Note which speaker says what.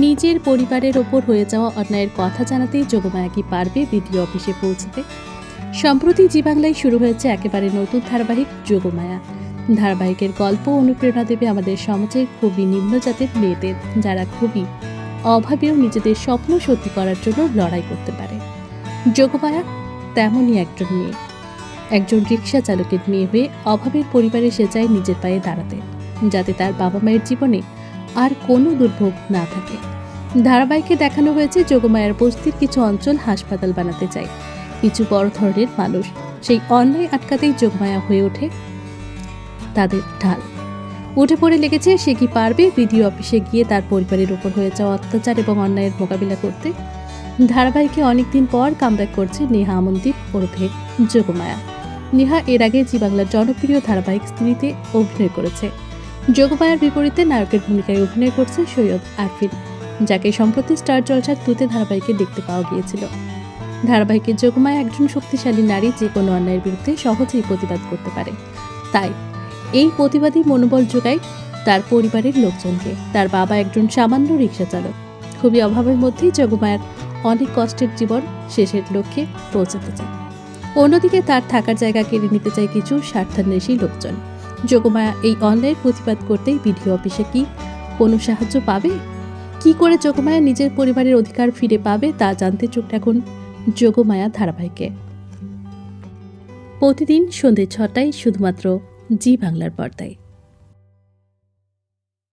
Speaker 1: নিজের পরিবারের ওপর হয়ে যাওয়া অন্যায়ের কথা জানাতেই যোগমায়া কি পারবে বিডিও অফিসে পৌঁছতে। সম্প্রতি জি বাংলায় শুরু হয়েছে একেবারে নতুন ধারাবাহিক যোগমায়া। ধারাবাহিকের গল্প অনুপ্রেরণা দেবে আমাদের সমাজের খুবই নিম্ন জাতের মেয়েদের, যারা খুবই অভাবেও নিজেদের স্বপ্ন সত্যি করার জন্য লড়াই করতে পারে। যোগমায়া তেমনই একজন মেয়ে। একজন রিক্সা চালকের মেয়ে হয়ে অভাবের পরিবারে সে চায় নিজের পায়ে দাঁড়াতে, যাতে তার বাবা মায়ের জীবনে আর কোনো দুর্ভোগ না থাকে। ধারাবাহিকে দেখানো হয়েছে যোগমায়ার বস্তির কিছু অঞ্চল হাসপাতাল বানাতে চায়। কিছু বড় ধরনের মানুষ সেই অন্যায় আটকাতেই যোগমায়া হয়ে ওঠে তাদের ঢাল। উঠে পড়ে লেগেছে সে কি পারবে বিডিও অফিসে গিয়ে তার পরিবারের উপর হয়ে যাওয়া অত্যাচার এবং অন্যায়ের মোকাবিলা করতে? ধারাবাহিকে অনেকদিন পর কামব্যাক করছে নেহা আমনদীপ ওরফে যোগমায়া। নেহা এর আগে জি বাংলার জনপ্রিয় ধারাবাহিক স্ত্রীতে অভিনয় করেছে। যোগমায়ার বিপরীতে নায়কের ভূমিকায় অভিনয় করছে সৈয়দ আরফিন, যাকে সম্প্রতি স্টার জলসার তুতে ধারাবাহিকে দেখতে পাওয়া গিয়েছিল। ধারাবাহিকে যোগমায়া একজন শক্তিশালী নারী যে কোনো অন্যায়ের বিরুদ্ধে সহজেই প্রতিবাদ করতে পারে। তাই, এই প্রতিবাদী মনোবল যোগায় তার পরিবারের লোকজনকে। তার বাবা একজন সামান্য রিক্সা চালক। খুবই অভাবের মধ্যেই যোগমায়ার অনেক কষ্টের জীবন শেষের লক্ষ্যে পৌঁছাতে চায়। অন্যদিকে তার থাকার জায়গা কেড়ে নিতে চায় কিছু স্বার্থান্বেষী লোকজন। যোগমায়া এই অন্যায়ের প্রতিবাদ করতেই বিডিও অফিসে কি কোনো সাহায্য পাবে? কি করে যোগমায়া নিজের পরিবারের অধিকার ফিরে পাবে তা জানতে চোখ রাখুন যোগমায়া ধারাবাহিকে। প্রতিদিন সন্ধ্যে ছটায় শুধুমাত্র জি বাংলার পর্দায়।